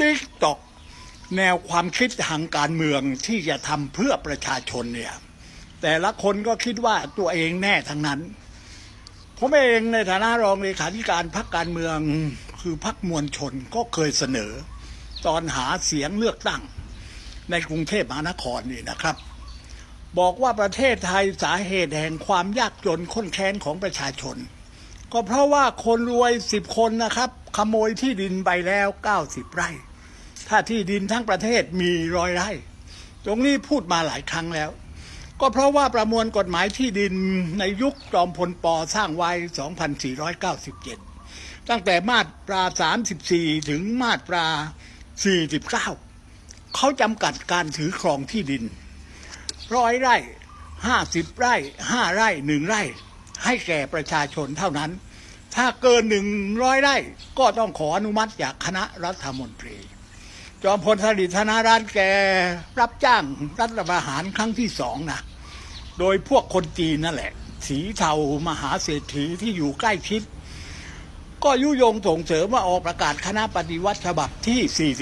ติ๊กตอกแนวความคิดทางการเมืองที่จะทำเพื่อประชาชนเนี่ย แต่ละคนก็คิดว่าตัวเองแน่ทั้งนั้น ผมเองในฐานะรองเลขาธิการพรรคการเมืองคือพรรคมวลชนก็เคยเสนอ ตอนหาเสียงเลือกตั้ง ในกรุงเทพมหานครนี่นะครับ บอกว่าประเทศไทยสาเหตุแห่งความยากจนข้นแค้นของประชาชน ก็เพราะว่าคนรวยสิบคนนะครับ ขโมยที่ดินไปแล้วเก้าสิบไร่ ถ้าที่ดินทั้งประเทศมีร้อยไร่ ตรงนี้พูดมาหลายครั้งแล้ว ก็เพราะว่าประมวลกฎหมายที่ดินในยุคจอมพลปสร้างไว้ 2497 ตั้งแต่มาตรา 34 ถึงมาตรา 49 เขาจำกัดการถือครองที่ดินร้อยไร่ 50 ไร่ 5 ไร่ 1 ไร่ ให้แก่ประชาชนเท่านั้น ถ้าเกิน100ไร่ก็ต้องขออนุมัติจากคณะรัฐมนตรี จอมพลสฤษดิ์ธนารัตน์แกรับจ้างรัฐประหารครั้งที่สองนะโดยพวกคนจีนนั่นแหละ สีเทามหาเศรษฐีที่อยู่ใกล้ชิด ก็ยุยงส่งเสริมว่าออกประกาศคณะปฏิวัติฉบับที่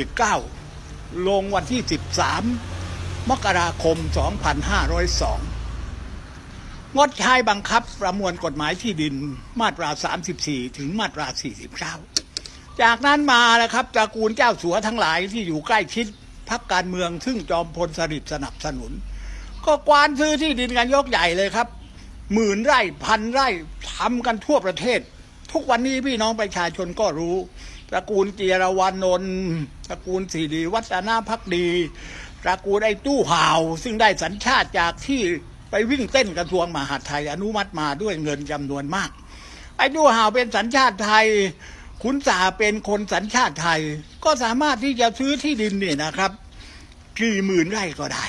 49 ลงวันที่ 13 มกราคม 2502 งดใช้บังคับประมวลกฎหมายที่ดินมาตรา 34 ถึงมาตรา 49 จากนั้นมานะครับตระกูลเจ้าสัวทั้งหลายที่อยู่ใกล้ชิดพักการเมือง ซึ่งจอมพลสฤษดิ์สนับสนุน ก็กวานซื้อที่ดินกันยกใหญ่เลยครับ หมื่นไร่พันไร่ทำกันทั่วประเทศ ทุกวันนี้พี่น้องประชาชนก็รู้ตระกูลเจียรวานนท์ตระกูลสิริวัฒนาพักดีตระกูลไอ้ตู้ห่าว ซึ่งได้สัญชาติจากที่ ไปวิ่งเต้นกระทรวงมหาดไทย อนุมัติมาด้วยเงินจำนวนมาก ไอ้ตู้ห่าวเป็นสัญชาติไทยขุนสาเป็นคนสัญชาติไทย ก็สามารถที่จะซื้อที่ดินเนี่ยนะครับกี่หมื่นไร่ก็ได้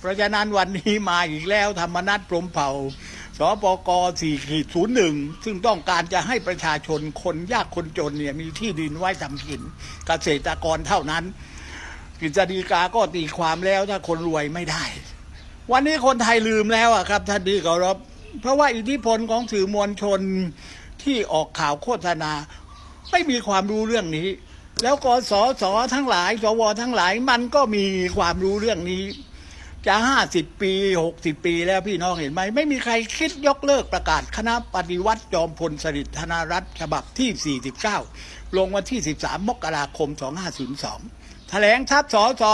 เพราะฉะนั้นวันนี้มาอีกแล้วธรรมนัฐพรมเผ่าสปก4ขีด01 ซึ่งต้องการจะให้ประชาชนคนยากคนจนเนี่ยมีที่ดินไว้ทำกินเกษตรกรเท่านั้นกฤษฎีกาก็ตีความแล้วถ้าคนรวยไม่ได้ วันนี้คนไทยลืมแล้วอะครับท่านดีเคารพเพราะว่าอิทธิพลของสื่อมวลชนที่ออกข่าวโฆษณา ไม่มีความรู้เรื่องนี้ แล้วกสสทั้งหลายสวทั้งหลายมันก็มีความรู้เรื่องนี้ จะห้าสิบปีหกสิบปีแล้วพี่น้องเห็นไหม ไม่มีใครคิดยกเลิกประกาศคณะปฏิวัติจอมพลสฤษดิ์ธนรัตน์ฉบับที่ 49 ลงวันที่ 13 มกราคม 2502 แถลงทับสส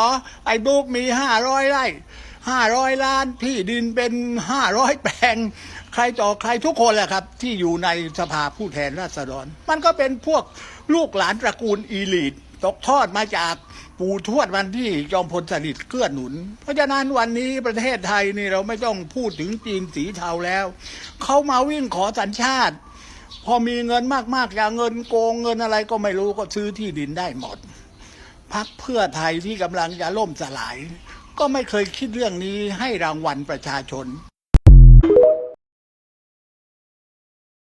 ไอ้บุ๊กมี 500ไร่ 500ล้านที่ดินเป็น500แปลง ใครต่อใครทุกคนแหละครับ ที่อยู่ในสภาผู้แทนราษฎร มันก็เป็นพวกลูกหลานตระกูลอีลีดตกทอดมาจากปู่ทวดวันที่จอมพลสฤษดิ์เกื้อหนุน เพราะฉะนั้นวันนี้ประเทศไทยนี่เราไม่ต้องพูดถึงจีนสีเทาแล้ว เขามาวิ่งขอสัญชาติ พอมีเงินมากๆอย่างเงินโกงเงินอะไรก็ไม่รู้ก็ซื้อที่ดินได้หมดพักเพื่อไทยที่กำลังจะล่มสลาย ก็ไม่เคยคิดเรื่องนี้ให้รางวัลประชาชน